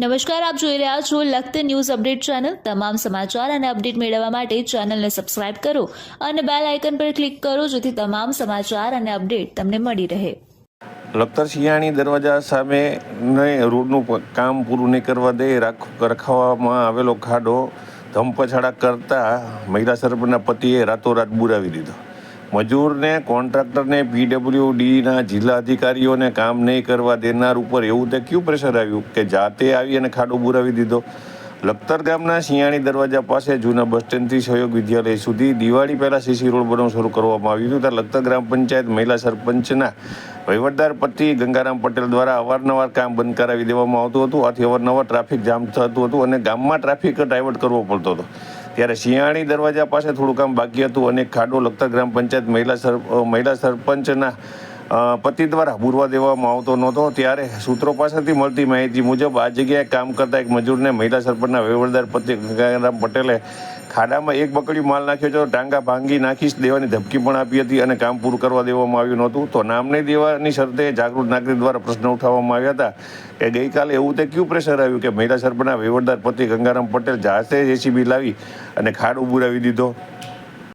નમસ્કાર, આપ જોઈ રહ્યા છો લખત ન્યૂઝ અપડેટ ચેનલ. તમામ સમાચાર અને અપડેટ મેળવવા માટે ચેનલને સબસ્ક્રાઇબ કરો અને બેલ આઇકન પર ક્લિક કરો જેથી તમામ સમાચાર અને અપડેટ તમને મળી રહે. લખતર શિયાળી દરવાજા સામે રોડનું કામ પૂરું નહીં કરવા દે, રાખ રખાવવામાં આવેલો ખાડો ધમપછાડા કરતા મહિલા સરપંચના પતિએ રાતોરાત બુરાવી દીધો. મજૂરને, કોન્ટ્રાક્ટરને, પીડબ્લ્યુડીના જિલ્લા અધિકારીઓને કામ નહીં કરવા દેનાર ઉપર એવું તે ક્યુ પ્રેશર આવ્યું? કે જાતે આવી અને ખાડો બુરાવી દીધો. લખતર ગામના શિયાળી દરવાજા પાસે જૂના બસ સ્ટેન્ડથી સહયોગ વિદ્યાલય સુધી દિવાળી પહેલાં સીસી રોડ બનાવવાનું શરૂ કરવામાં આવ્યું હતું. ત્યારે લખતર ગ્રામ પંચાયત મહિલા સરપંચના વહીવટદાર પતિ ગંગારામ પટેલ દ્વારા અવારનવાર કામ બંધ કરાવી દેવામાં આવતું હતું. આથી અવારનવાર ટ્રાફિક જામ થતું હતું અને ગામમાં ટ્રાફિક ડાયવર્ટ કરવો પડતો હતો. ત્યારે શિયાળી દરવાજા પાસે થોડું કામ બાકી હતું. અને ખાડો લખતર ગ્રામ પંચાયત મહિલા સર મહિલા સરપંચના પતિ દ્વારા પૂરવા દેવામાં આવતો નહોતો. ત્યારે સૂત્રો પાસેથી મળતી માહિતી મુજબ આ જગ્યાએ કામ કરતા એક મજૂરને મહિલા સરપંચના વહીવટદાર પતિ ગંગારામ પટેલે ખાડામાં એક બકડી માલ નાખ્યો હતો. ટાંગા ભાંગી નાખી દેવાની ધમકી પણ આપી હતી અને કામ પૂરું કરવા દેવામાં આવ્યું નહોતું. તો નામ નહીં દેવાની શરતે જાગૃત નાગરિક દ્વારા પ્રશ્ન ઉઠાવવામાં આવ્યા હતા કે ગઈકાલે એવું તે ક્યુ પ્રેશર આવ્યું કે મહિલા સરપંચના વહીવટદાર પતિ ગંગારામ પટેલ જાતે જેસીબી લાવી અને ખાડો ઉભુરાવી દીધો?